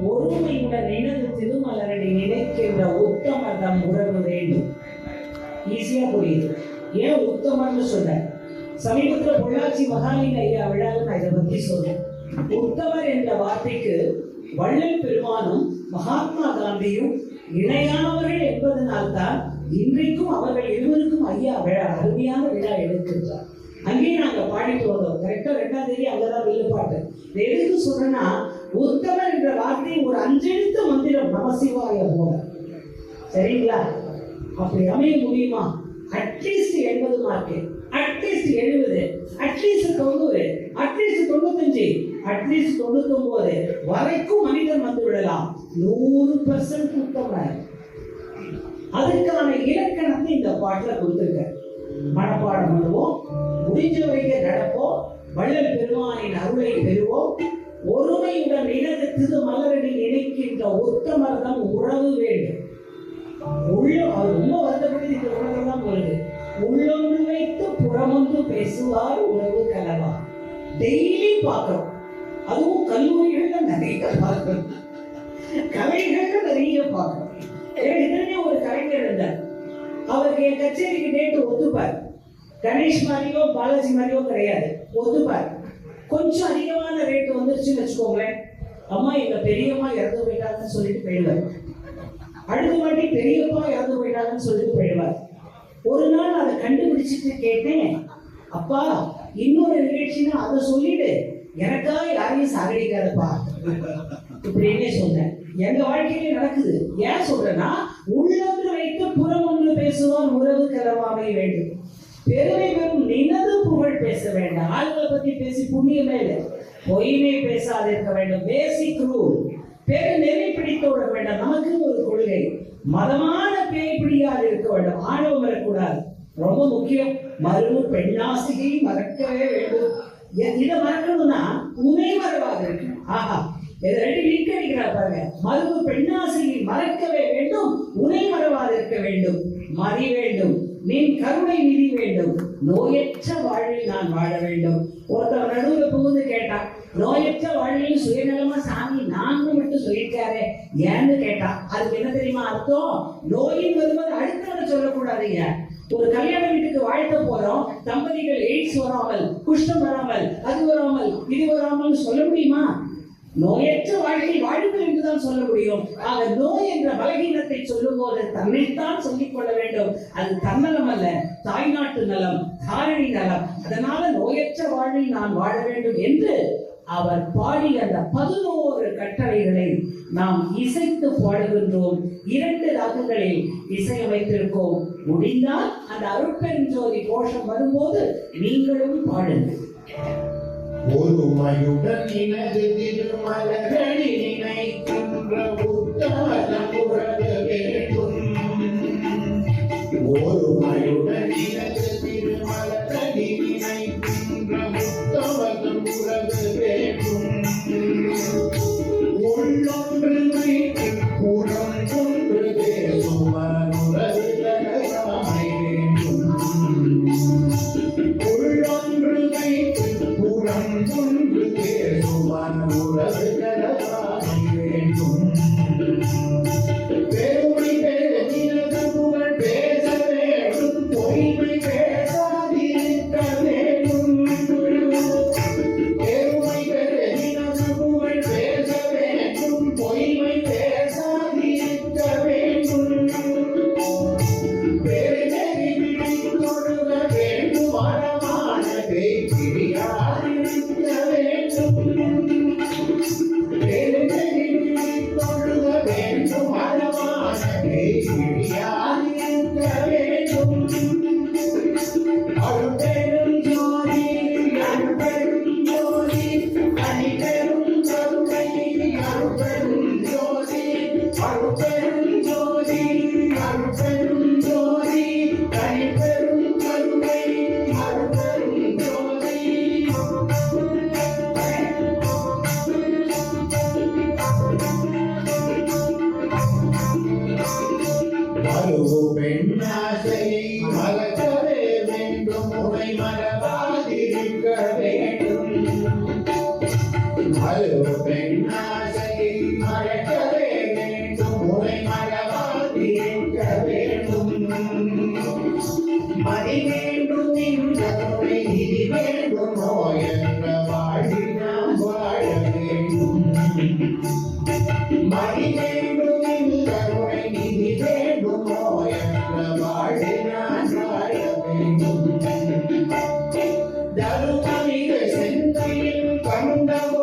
ஒருமையுடன் இணைந்து திருமலரடி நினைக்கின்ற உத்தமதம் உறவு வேண்டும். ஈஸியா புரியுது. ஏன் உத்தமன்னு சொன்னேன்? சமீபத்துல பொள்ளாச்சி மகாலிங்க ஐயா விழாவில் நான் இதை பத்தி சொன்னேன். உத்தமர் என்ற வார்த்தைக்கு வள்ளல் பெருமானும் மகாத்மா காந்தியும் இணையானவர்கள் என்பதனால்தான் இன்றைக்கும் அவர்கள் இருவருக்கும் ஐயா விழா அருமையான விழா எடுக்கின்றார் அங்கேயும் நாங்க பாடிட்டு வந்தோம். கரெக்டா ரெண்டாம் தேதி அங்கதான் வெளிப்பாட்டு எதுக்கு சொல்றேன்னா உத்தமன் என்ற வார்த்தை ஒரு அஞ்செழுத்த மந்திரம் நமசிவாய போல. சரிங்களா? அப்படி அமைய முடியுமா? அட்லீஸ்ட் எண்பது மார்க்கு அட்லீஸ்ட் எழுபது. அட்லீஸ்ட் தொண்ணூறு. அட்லீஸ்ட் தொண்ணூத்தஞ்சு. அட்லீஸ்ட் தொண்ணூத்தொன்பது வரைக்கும் மனிதன் வந்து விடலாம். நூறு பர்சன்ட் உத்தமர் அதுக்கான இலக்கணத்தை இந்த பாட்டில் கொடுத்துருக்க மனப்பாடம் பண்ணுவோம். முடிஞ்ச வரைக்கும் நடப்போம். வள்ளல் பெருமானின் அருளை பெறுவோம். ஒருமையுடன் இடது திரு மலரடி நினைக்கின்ற உத்தமர்தம் உறவு வேண்டும். உள்ளம் அது ரொம்ப வருத்தப்பட்டு இந்த உலகம்தான் வருது. உள்ளொன்று வைத்து புறமொன்று பேசுவார் உறவு கலவா டெய்லி பார்க்கிறோம். அதுவும் கல்லூரிகள்ல நிறைய பார்க்கிறோம். கலைகள்ல நிறைய பார்க்கிறோம். எனக்கு ஒரு கலைஞர் இருந்தார். அவருக்கு என் கச்சேரிக்கு டேட்டு ஒத்துப்பார். கணேஷ் மாதிரியோ பாலாஜி மாதிரியோ கிடையாது. ஒத்துப்பார். கொஞ்சம் அதிகமான ரேட் வந்துருச்சுன்னு வச்சுக்கோங்களேன். அம்மா எங்க பெரியம்மா இறந்து போயிட்டாங்கன்னு சொல்லிட்டு போயிடுவார். அடுத்த வாட்டி பெரியப்பா இறந்து போயிட்டாங்கன்னு சொல்லிட்டு போயிடுவார். ஒரு நாள் அதை கண்டுபிடிச்சிட்டு கேட்டேன். அப்பா இன்னொரு நிகழ்ச்சினா அதை சொல்லிடு. எனக்கா யாரையும் சாகடிக்காதப்பா. இப்படின்னே சொன்னேன். எங்க வாழ்க்கையிலே நடக்குது. ஏன் சொல்றேன்னா உள்ளது வைத்து புறம் ஒன்று பேசுவான் உறவு கலவாமை வேண்டும். பெருமை பெறும் நினது புகழ் பேச வேண்டாம். ஆளுகளை பத்தி பேசி புண்ணியமே இல்லை. பொய்மை பேசாதிருக்க வேண்டும். பேசிக் ரூல் பெரு நெறி பிடித்து விட வேண்டாம். நமக்கு ஒரு கொள்கை. மதமான பேய் பிடியாது இருக்க வேண்டும். ஆணவம் வரக்கூடாது. ரொம்ப முக்கியம். மறு பெண்ணாசிகை மறக்கவே வேண்டும். இதை மறக்கணும்னா உனை இருக்கணும். ஆஹா. இதை ரெண்டு லிங்க் அடிக்கிறார் பாருங்க. மறுபு பெண்ணாசியை மறக்கவே வேண்டும். உனை மறவாது இருக்க வேண்டும். மறி வேண்டும். நின் கருணை நிதி வேண்டும். நோயற்ற வாழ்வில் நான் வாழ வேண்டும். ஒருத்தர் நடுவில் புகுந்து கேட்டான் நோயற்ற வாழ்வில் சுயநலமா சாமி நான்கு மட்டும் சொல்லியிருக்காரு ஏன்னு கேட்டான் அதுக்கு என்ன தெரியுமா அர்த்தம்? நோயின் வரும்போது அடுத்தவரை சொல்லக்கூடாதுங்க ஒரு கல்யாண வீட்டுக்கு வாழ்த்த போறோம் தம்பதிகள் எய்ட்ஸ் வராமல் குஷ்டம் வராமல் அது வராமல் இது வராமல் சொல்ல முடியுமா? நோயற்ற வாழ்க்கை வாழ்வு என்றுதான் சொல்ல முடியும். ஆக நோய் என்ற பலகீனத்தை சொல்லும் போது தன்னைத்தான் சொல்லிக் கொள்ள வேண்டும். அது தன்னலம் அல்ல தாய்நாட்டு நலம் தாரணி நலம். அதனால நோயற்ற வாழ்வில் நான் வாழ வேண்டும் என்று அவர் பாடிய அந்த பதினோரு கட்டளைகளை நாம் இசைத்து பாடுகின்றோம். இரண்டு ராகங்களில் இசையமைத்திருக்கோம் முடிந்தால் அந்த அருட்பெருஞ்சோதி கோஷம் வரும்போது நீங்களும் பாடுங்கள். ஒருமையுடன் இனது திருமலர்களை நினைக்கின்ற உத்தமனம் உறவு வேண்டும் ஒருமையுடன் இனது கண்ட கோடத்துள்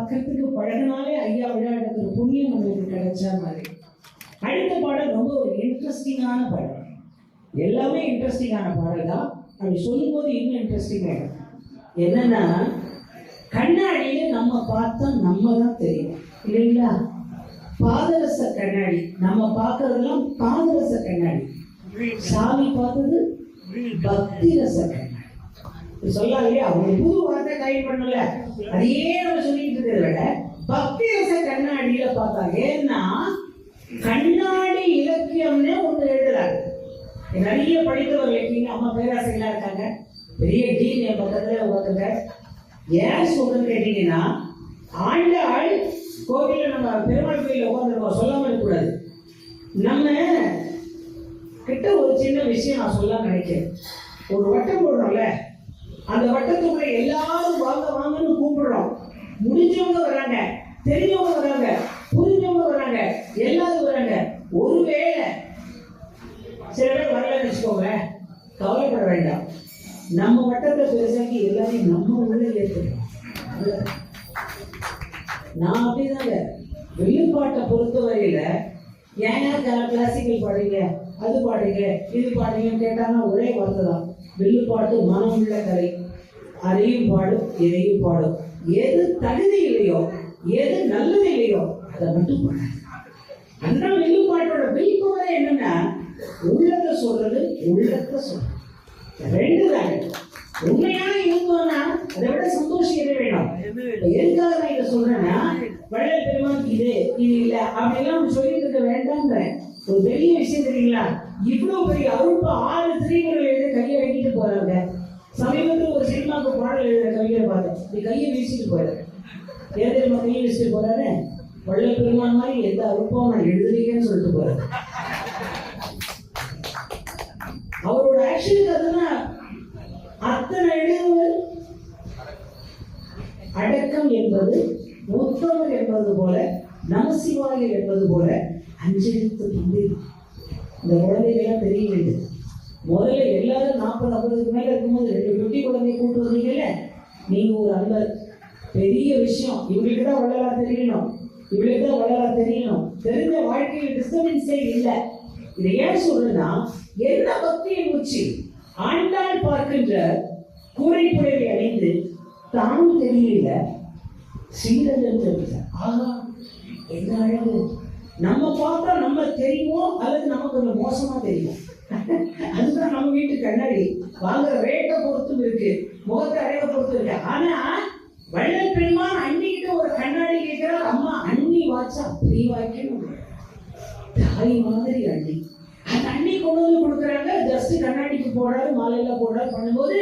பார்க்கறதுக்கு பழகினாலே ஐயா விழா எடுக்கிற புண்ணியம் நம்மளுக்கு கிடைச்ச மாதிரி. அடுத்த பாடல் ரொம்ப ஒரு இன்ட்ரெஸ்டிங்கான பாடல். எல்லாமே இன்ட்ரெஸ்டிங்கான பாடல் தான். அப்படி சொல்லும் போது இன்னும் இன்ட்ரெஸ்டிங் என்னன்னா கண்ணாடியில நம்ம பார்த்தா நம்ம தான் தெரியும். இல்லைங்களா? பாதரச கண்ணாடி. நம்ம பார்க்கறதெல்லாம் பாதரச கண்ணாடி. சாமி பார்த்தது பக்தி ரச கண்ணாடி. சொல்லலாம் இல்லையா? ஒரு புது வார்த்தை கைட் பண்ணல அதையே நம்ம சொல்லிட்டு இருக்கிறத விட பக்தி ரச கண்ணாடியில பார்த்தா ஏன்னா கண்ணாடி இலக்கியம்னு ஒன்று எழுதுறாரு. நிறைய படித்தவர்கள் இருக்கீங்க. அம்மா பேராசிரியர்களா இருக்காங்க. பெரிய டீன் என் பக்கத்துல ஒருத்தங்க ஏன் சொல்றேன்னு கேட்டீங்கன்னா ஆண்டாள் கோவிலில் நம்ம பெருமாள் கோயில உட்காந்துருக்கோம் சொல்லாமல் இருக்கக்கூடாது. நம்ம கிட்ட ஒரு சின்ன விஷயம் நான் சொல்ல நினைக்கிறேன். ஒரு வட்டம் போடுறோம்ல. அந்த வட்டத்துக்குள்ள எல்லாரும் வாங்க வாங்கன்னு கூப்பிடுறோம். முடிஞ்சவங்க வராங்க தெரிஞ்சவங்க வராங்க புரிஞ்சவங்க வராங்க எல்லாரும் வராங்க. ஒருவேளை சில பேர் வரலன்னு வச்சுக்கோங்க கவலைப்பட வேண்டாம். நம்ம வட்டத்தை பெருசாக்கி எல்லாரையும் நம்ம உள்ள ஏற்றுக்கணும் நான் அப்படிதாங்க. வெளிப்பாட்டை பொறுத்தவரையில ஏன் ஏன் கிளாசிக்கல் பாடுறீங்க? அது பாடுறீங்க இது பாடுறீங்கன்னு கேட்டாங்கன்னா ஒரே வார்த்தை தான். வெள்ளுப்பாட்டு மனம் உள்ள கலை. அதையும் பாடும் இதையும் பாடும். எது தகுதி இல்லையோ எது நல்லது இல்லையோ அதை மட்டும் பாடாது அதுதான் வில்லுப்பாட்டோட விழிப்புணர்வு என்னன்னா உள்ளத்தை சொல்றது உள்ளத்தை சொல்றது. ரெண்டு தாங்க உண்மையான இருந்தோம்னா அதை விட சந்தோஷம் எது வேணும்? எதுக்காக நான் இதை சொல்றேன்னா வள்ளல் பெருமான் இது இது இல்ல அப்படிலாம் சொல்லிட்டு இருக்க வேண்டாம்ன்றேன் ஒரு பெரிய விஷயம் தெரியுங்களா? இவ்வளவு பெரிய அருப்ப ஆறு திரைகள் எழுத கையை வைக்கிட்டு போறாங்க. சமீபத்தில் ஒரு சினிமாவுக்கு பாடல் எழுதுற கவிஞரை பார்த்தேன். இப்படி கையை வீசிட்டு போயிடுறேன் ஏன் தெரியுமா கையை வீசிட்டு போறாரு? வள்ளல் பெருமான் மாதிரி எந்த அருப்பம் நான் எழுதுறீங்கன்னு சொல்லிட்டு போறாரு. அவரோட ஆக்ஷனுக்கு அதுதான் அத்தனை எழுதுவர் அடக்கம் என்பது உத்தமர் என்பது போல நமசிவாயர் என்பது போல அஞ்செழுத்து புள்ளி இந்த குழந்தைகள்லாம் தெரிய வேண்டியது முதல்ல எல்லாரும் நாற்பது ஐம்பதுக்கு மேல இருக்கும்போது ரெண்டு குட்டி குழந்தைய கூட்டு வந்தீங்கல்ல? நீங்க ஒரு அன்பர் பெரிய விஷயம். இவங்களுக்கு தான் வள்ளலார் தெரியணும். இவளுக்கு தான் வள்ளலார் தெரியணும். தெரிஞ்ச வாழ்க்கையில் டிஸ்டர்பன்ஸே இல்லை. இதை ஏன் சொல்றேன்னா என்ன பக்தியின் உச்சி ஆண்டாள் பார்க்கின்ற கூரைப்புடவை அணிந்து தானும் தெரியல. ஸ்ரீரங்கம் தெரியல ஆகா என்ன அழகு. நம்ம பார்த்தா நம்ம தெரியுமோ அல்லது நமக்கு கொஞ்சம் மோசமா தெரியும்? அதுதான் நம்ம வீட்டு கண்ணாடி. வாங்குற ரேட்டை பொறுத்தும் இருக்கு. முகத்தை அழக பொறுத்து இருக்கு. ஆனா வள்ளல் பெருமான் அண்ணிக்கிட்ட ஒரு கண்ணாடி கேட்கிறார். அம்மா அண்ணி வாட்சா அப்படி வாய்க்கணும் தாய் மாதிரி அண்ணி. அந்த அண்ணி கொண்டு வந்து கொடுக்குறாங்க. ஜஸ்ட் கண்ணாடிக்கு போடாது மாலையில போடாது பண்ணும்போது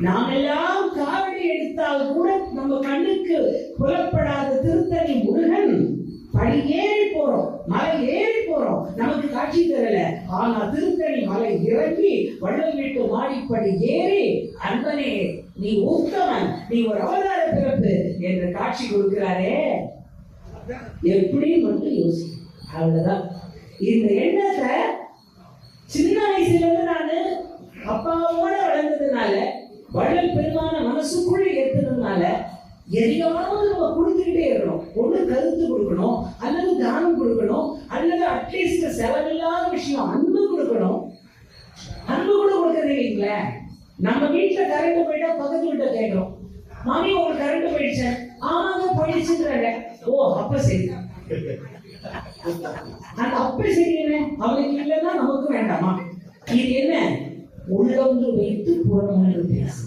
நாம் எல்லாம் காவடி எடுத்தால் கூட நம்ம கண்ணுக்கு புலப்படாத திருத்தணி முருகன் படி ஏறி போறோம் மலை ஏறி போறோம். நமக்கு காட்சி தரல. ஆனா திருத்தணி மலை இறங்கி வள்ளல் வீட்டு மாடிப்படி ஏறி அன்பனே நீ உத்தமன் நீ ஒரு அவதார பிறப்பு என்று காட்சி கொடுக்கிறாரே. எப்படி மட்டும் யோசி. அவ்வளவுதான். இந்த எண்ணத்தை சின்ன வயசுல இருந்து நான் அப்பாவோட வளர்ந்ததுனால வள்ளல் பெருமான மனசுக்குள்ள எதையாவது நம்ம கொடுத்துக்கிட்டே இருக்கணும். ஒண்ணு கருத்து கொடுக்கணும் அல்லது தானம் கொடுக்கணும் அல்லது அட்லீஸ்ட் செலவில்லாத விஷயம் அன்பு கொடுக்கணும். அன்பு கூட கொடுக்கறது இல்லைங்களே? நம்ம வீட்டுல கரண்ட் போயிட்டா பக்கத்து வீட்டை கேட்கிறோம். மாமி உங்களுக்கு கரண்ட் போயிடுச்சேன் ஆமாங்க போயிடுச்சுன்றாங்க ஓ அப்ப சரி. அந்த அப்ப சரியில்லை அவனுக்கு இல்லைன்னா நமக்கு வேண்டாமா? இது என்ன? உள்ளொன்று வைத்து புறமொன்று பேசு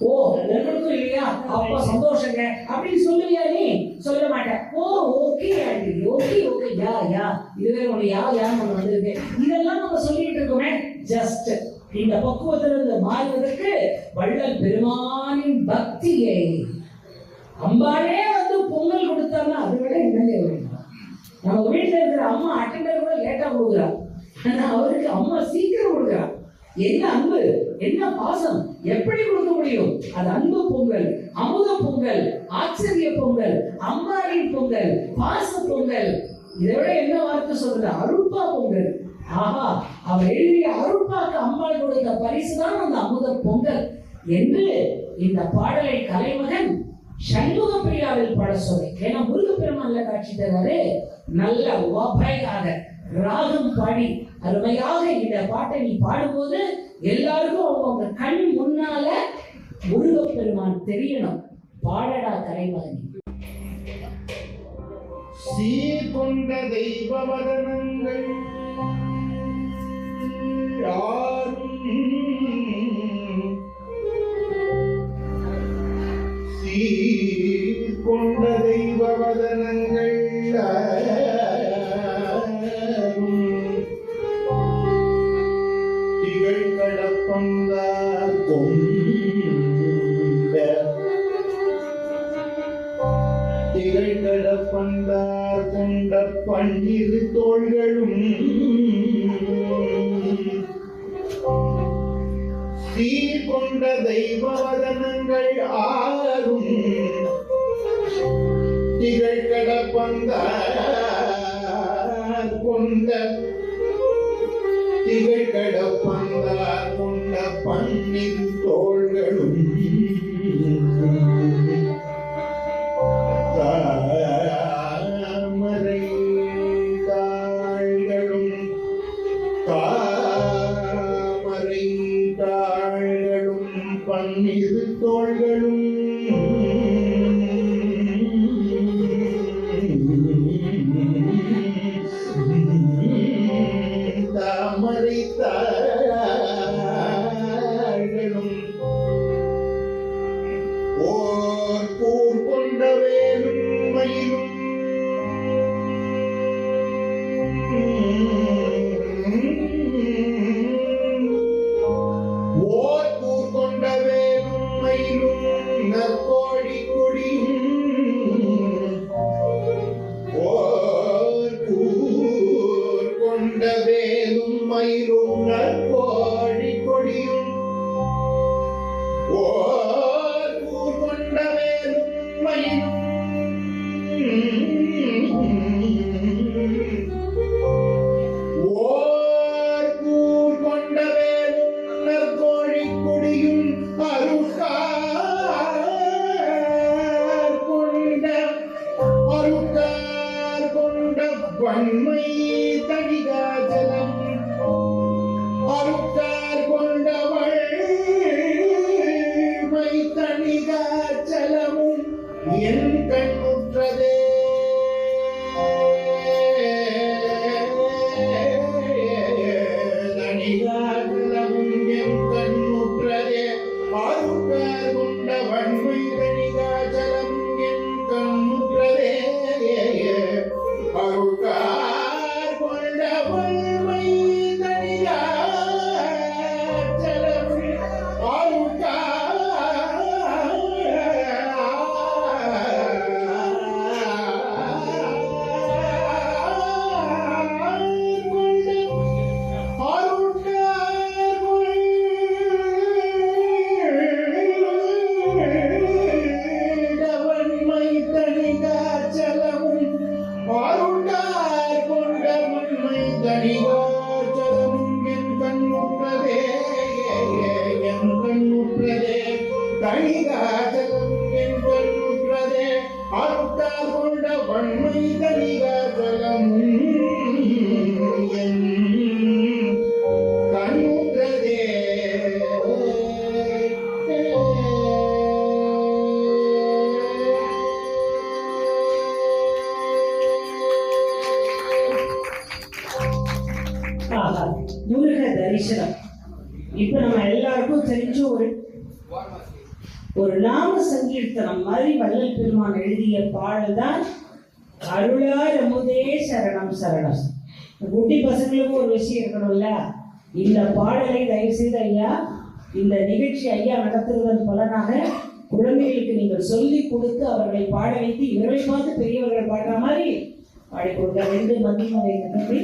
ஓ உங்களுக்கும் இல்லையா? அப்பா சந்தோஷங்க. அப்படின்னு சொல்லுவியா நீ? சொல்ல மாட்டேன். ஓ okay aunty okay okay ya ya இதுவே ஒண்ணு யா யா ஒண்ணு வந்திருக்கு? இதெல்லாம் நம்ம சொல்லிட்டு இருக்கோமே. ஜஸ்ட் இந்த பக்குவத்துல இருந்து மாறுவதற்கு வள்ளல் பெருமானின் பக்தியை அம்பாளே வந்து பொங்கல் கொடுத்தான்னா அதை விட என்னங்க வேணும்? நம்ம வீட்டுல இருக்கிற அம்மா அட்டெண்டர் கூட லேட்டா கொடுக்குறா. ஆனா அவருக்கு அம்மா சீக்கிரம் கொடுக்குறா. என்ன அன்பு? என்ன பாசம்? எப்படி கொடுக்க முடியும்? அது அன்பு பொங்கல் அமுத பொங்கல் ஆச்சரிய பொங்கல் அம்மாவின் பொங்கல் பாச பொங்கல். இதை விட என்ன வார்த்தை சொல்றது? அருட்பா பொங்கல். ஆஹா அவர் எழுதிய அருட்பாக்கு அம்பாள் கொடுத்த பரிசு தான் அந்த அமுத பொங்கல் என்று இந்த பாடலை கலைமகன் சண்முக பிரியாவில் பாட சொல்லி ஏன்னா முருகப்பெருமான்ல காட்சி தராரு. நல்ல உபையாக ராகம் பாடி அருமையாக இந்த பாட்டை நீ பாடும்போது எல்லாருக்கும் அவங்க கண் முன்னால முருகப்பெருமான் தெரியணும். பாடடா கலைமகன் சீர்கொண்ட தெய்வ வதனங்கள் சீர்கொண்ட தெய்வ வதனங்கள் முருக தரிசனம். இப்ப நம்ம எல்லாருக்கும் தெரிஞ்ச ஒரு ஒரு நாம சங்கீர்த்தனம் மாதிரி வள்ளல் பெருமான் எழுதிய பாடல் தான் அருளார் அமுதே சரணம் சரணம். குட்டி பசங்களுக்கும் ஒரு விஷயம் இருக்கணும்ல? இந்த பாடலை தயவு செய்து ஐயா இந்த நிகழ்ச்சி ஐயா நடத்துவதன் பலனாக குழந்தைகளுக்கு நீங்கள் சொல்லி கொடுத்து அவர்களை பாட வைத்து இவர்களை பார்த்து பெரியவர்கள் பாடுற மாதிரி பாடி கொடுக்க ரெண்டு மதிமுறை நன்றி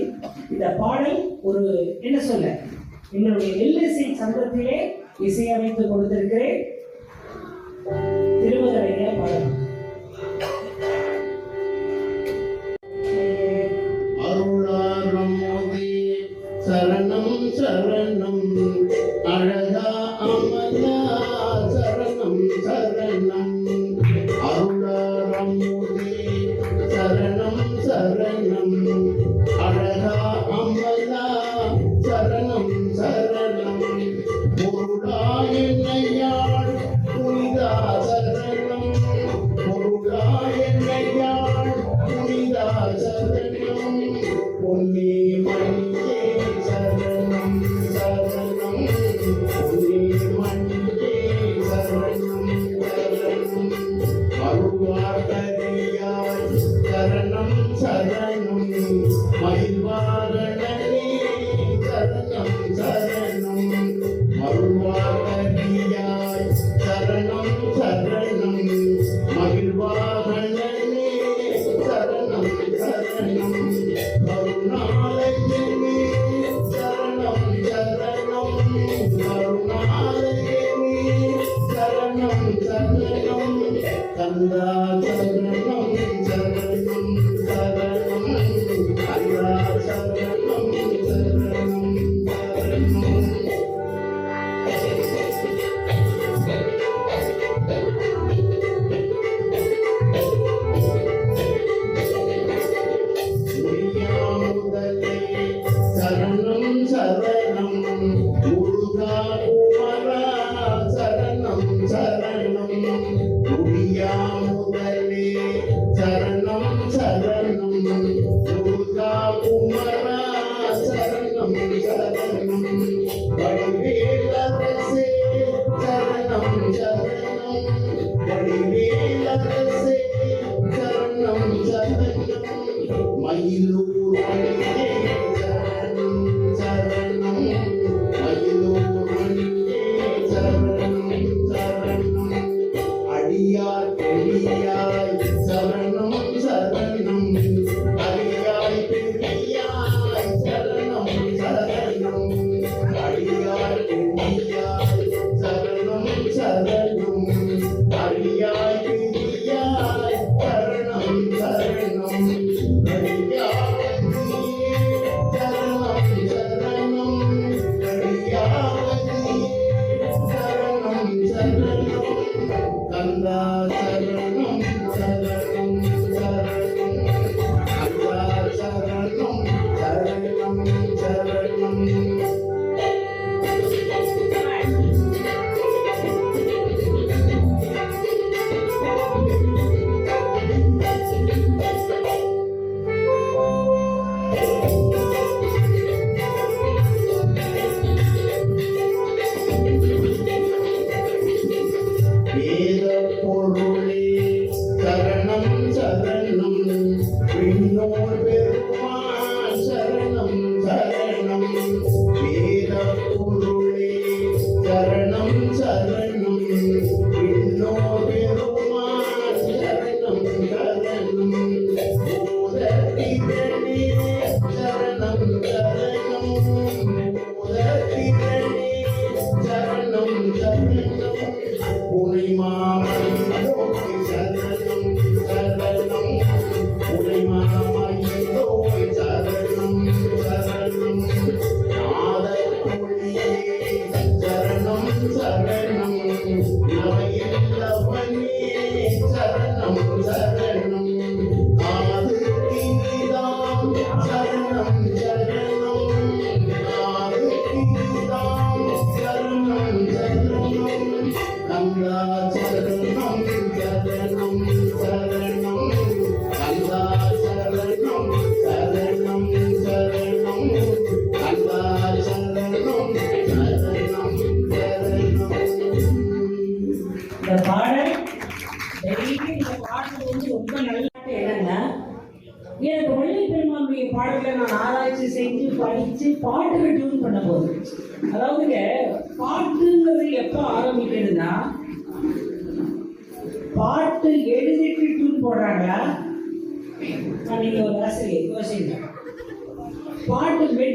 இந்த பாடல் ஒரு என்ன சொல்ல? எங்களுடைய நெல்லிசை சங்கத்திலே இசையமைத்து கொடுத்திருக்கிறேன். திருமகரையா பாடல். அருளாரம் சரணம் சரணம். அழகா அமலா சரணம் சரணம். அருளாரம் சரணம் சரணம். சரணம்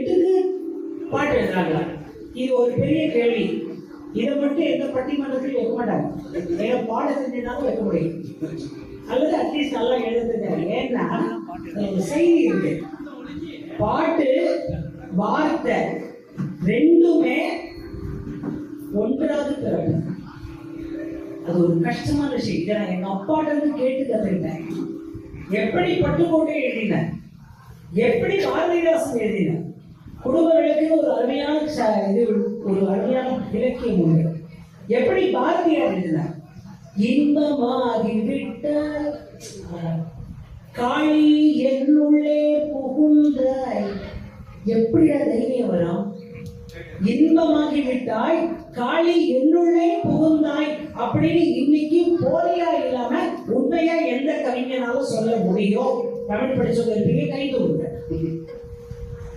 பாட்டு பாட்டு எழுதுறாங்களா இது ஒரு பெரிய கேள்வி. இதை மட்டும் எந்த பட்டிமன்றத்தில் வைக்க மாட்டாங்க. வேற பாட செஞ்சுனாலும் வைக்க முடியும். அல்லது அட்லீஸ்ட் நல்லா எழுதுங்க. ஏன்னா செய்தி இருக்கு. பாட்டு வார்த்தை ரெண்டுமே ஒன்றாவது பிறகு அது ஒரு கஷ்டமான விஷயம். இதை நான் எங்க அப்பாட்ட இருந்து கேட்டு கத்துக்கிட்டேன். எப்படி பட்டுக்கோட்டை எழுதினேன்? எப்படி பாரதிதாசன் எழுதின குடும்பங்களுக்கு ஒரு அருமையான ச- இது ஒரு அருமையான இலக்கியம் உண்டு. எப்படி பாரதியார் எழுதினார்? இன்பமாகி விட்ட காளி என்னுள்ளே புகுந்தாய். எப்படி தைரியம் வரும் இன்பமாகி விட்டாய் காளி என்னுள்ளே புகுந்தாய். அப்படின்னு இன்னைக்கு போலியா இல்லாம உண்மையா எந்த கவிஞனாலும் சொல்ல முடியும். தமிழ் படிச்சவங்க இருப்பீங்க கைது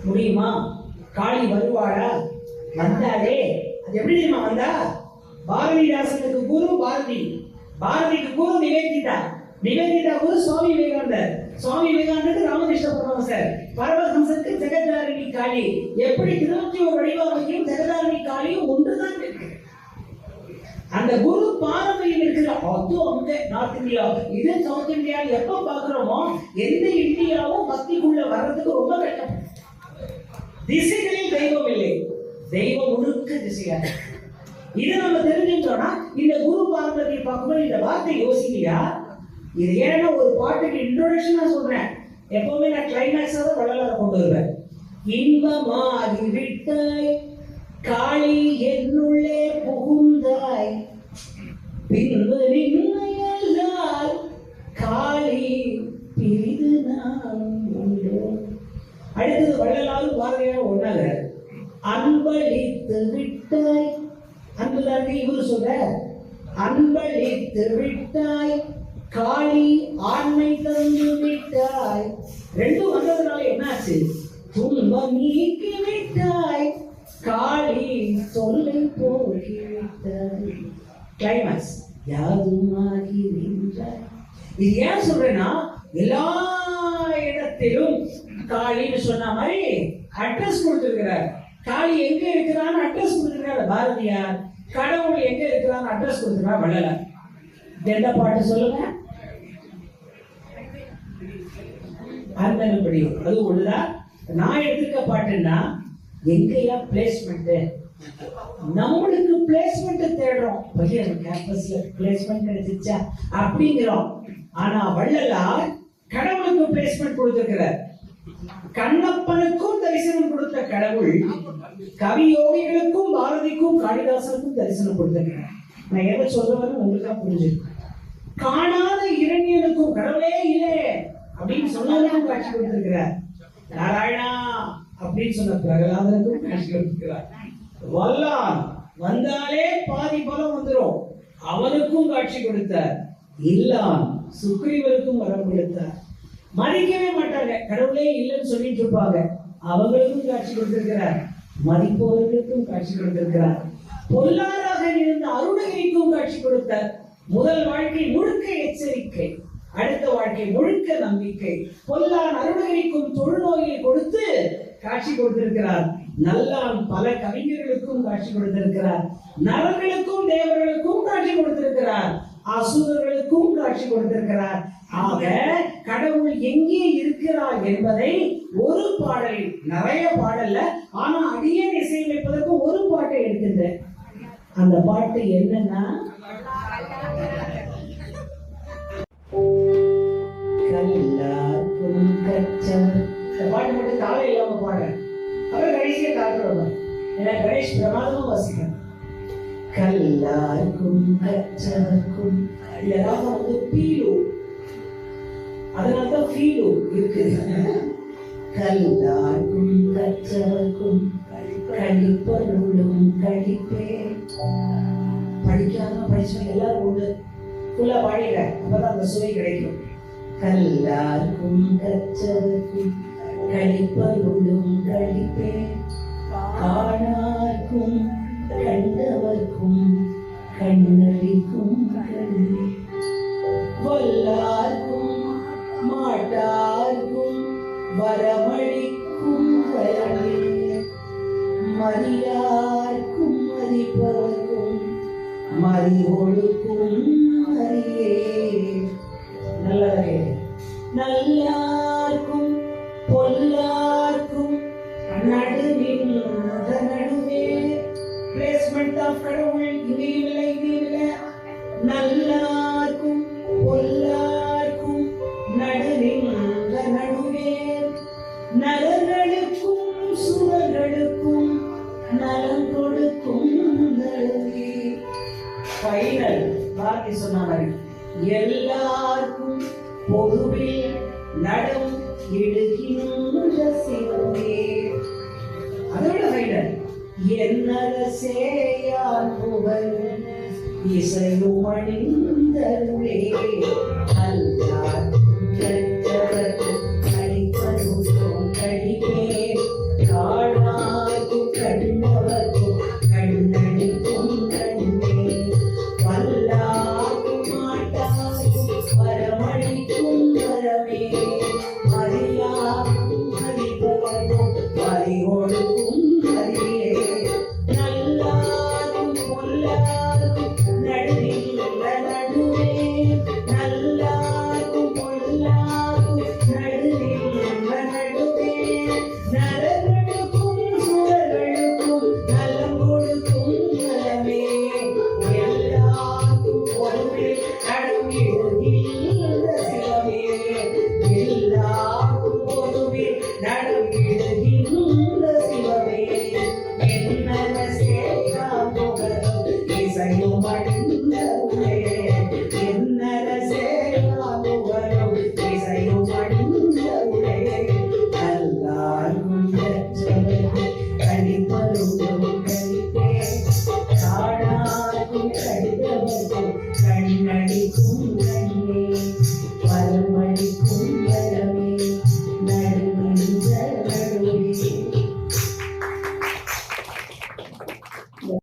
முடியுமா? காளி வருவாளா? வந்தாலே அது எப்படி தெரியுமா? வந்தா? பாரதிதாசனுக்கு குரு பாரதி. பாரதிக்கு குரு நிவேதிதா. நிவேதிதா குரு சுவாமி விவேகானந்தர். சுவாமி விவேகானந்தருக்கு ராமகிருஷ்ண பரமஹம்சர் பரமஹம்சருக்கு ஜெகதாரணி காளி. எப்படி இருபத்தி ஒரு வடிவமைக்கும் ஜெகதாரணி காளியும் ஒன்றுதான் இருக்கு. அந்த குரு பாரம்பரியம் இருக்கிற அது அங்க நார்த் இந்தியா. இது சவுத் இந்தியா எப்ப பாக்குறோமோ எந்த இந்தியாவும் பக்திக்குள்ள வர்றதுக்கு ரொம்ப கஷ்டம். திசைகளில் தெய்வம் இல்லை. தெய்வம் முழுக்க திசையாக இதை நம்ம தெரிஞ்சுட்டோம்னா இந்த குரு பாரம்பரியம் பார்க்கும்போது இந்த வார்த்தை யோசிக்கலையா இது ஏன்னா ஒரு பாட்டுக்கு இன்ட்ரோடக்ஷன் நான் சொல்றேன். எப்பவுமே நான் கிளைமேக்ஸாக தான் வள்ளலாரை கொண்டு வருவேன். இன்பமாகி விட்டாய் காளி என்னுள்ளே புகுந்தாய் பின்பு அடுத்தது வள்ளலாவது பாரதியாரும் ஒன்னாக அன்பளித்து விட்டாய். அன்புதாருக்கு இவர் சொல்ற? அன்பளித்து விட்டாய். காளி ஆண்மை தந்து விட்டாய். ரெண்டும் வந்ததுனால என்னாச்சு? துன்பம் நீக்கி விட்டாய். காளி சொல்லை போக்கி விட்டாய். கிளைமேக்ஸ் யாதுமாகி நின்றாய்? இது ஏன் சொல்றேன்னா எல்லா இடத்திலும் காளின்னு சொன்ன மாதிரி அட்ரஸ் கொடுத்துருக்கிறார். காளி எங்க இருக்கிறான்னு அட்ரஸ் கொடுத்திருக்கிறார். பாரதியார் கடவுள் எங்க இருக்கிறான்னு அட்ரஸ் கொடுத்துருக்கா வள்ளலார். எந்த பாட்டு சொல்லுங்க? அந்தனப்படி அது ஒண்ணுதான் நான் எடுத்துக்க பாட்டுன்னா எங்கயா பிளேஸ்மெண்ட் நம்மளுக்கு பிளேஸ்மெண்ட் தேடுறோம். பையன் கேம்பஸ்ல பிளேஸ்மெண்ட் கிடைச்சிச்சா? அப்படிங்கிறோம். ஆனா வள்ளலார் கடவுளுக்கு பிளேஸ்மெண்ட் கொடுத்துருக்கிறார். கண்ணப்பனுக்கும் தரிசனம் கொடுத்த கடவுள் கவி யோகிகளுக்கும் பாரதிக்கும் காளிதாசனுக்கும் தரிசனம் கொடுத்திருக்கிறார் நான் எதை சொல்றேன்னு உங்களுக்கு புரிஞ்சிருக்கேன் காணாத இரணியனுக்கும் கடவுளே இல்லை அப்படின்னு சொன்னவனுக்கும் காட்சி கொடுத்திருக்கிறார். நாராயணா அப்படின்னு சொன்ன பிரகலாதனுக்கும் காட்சி கொடுத்திருக்கிறார். வல்லார் வந்தாலே பாதி பலம் வந்துரும். அவனுக்கும் காட்சி கொடுத்தார். இல்லான் சுக்ரீவனுக்கும் வரம் கொடுத்தார். மதிக்கவே மாட்டாங்க. கடவுளே இல்லைன்னு சொல்லிட்டு இருப்பாங்க. அவங்களுக்கும் காட்சி கொடுத்திருக்கிறார். மதிப்பவர்களுக்கும் காட்சி கொடுத்திருக்கிறார். பொல்லாராக இருந்த அருணகிரிக்கும் காட்சி கொடுத்தார் முதல் வாழ்க்கை முழுக்க எச்சரிக்கை. அடுத்த வாழ்க்கை முழுக்க நம்பிக்கை. பொல்லான் அருணகிரிக்கும் தொழுநோயை கொடுத்து காட்சி கொடுத்திருக்கிறார். நல்லான் பல கவிஞர்களுக்கும் காட்சி கொடுத்திருக்கிறார். நரர்களுக்கும் தேவர்களுக்கும் காட்சி கொடுத்திருக்கிறார். அசுரர்களுக்கும் காட்சி கொடுத்திருக்கிறார். ஆக கடவுள் எங்கே இருக்கிறார் என்பதை ஒரு பாடலில் நிறைய பாடல்ல ஆனா அடியேன் இசையமைப்பதற்கு ஒரு பாட்டை எடுக்கின்றேன் அந்த பாட்டு என்னன்னா கச்சம் இந்த பாட்டு மட்டும் காலை இல்லாம பாடுறேன் அப்புறம் கடைசியை காட்டுறோம் ஏன்னா கணேஷ் பிரமாதமா வாசிக்கிறேன் கல்லார்க்கும் கற்றவர்க்கும் இந்த ராகம் வந்து பீலு. அதனால்தான் ஃபீலு இருக்கு கல்லார்க்கும் கற்றவர்க்கும் கழிப்பருளும் கழிப்பே படிக்காம படிச்சா எல்லாரும் உண்டு. ஃபுல்லா பாடிட அப்பதான் அந்த சுவை கிடைக்கும். கல்லார்க்கும் கற்றவர்க்கும் கழிப்பருளும் கழிப்பே காணார்க்கும் கண்டவர்க்கும் கண்ணளிக்கும் கண்ணே. வல்லார்க்கும் மாட்டார்க்கும் வரமளிக்கும் வரமே மரியார்க்கும் மதிப்பவர்க்கும் மறிவொழுக்கும் மரியே நல்லவரே நல்லார்க்கும் பாரதி சொன்ன எல்லாருக்கும் பொதுவில் நடம் இடுகின்ற சிவமே அதோட ஃபைனல் என்னரசேயான் புகழ் இசையும் அணிந்தருளே.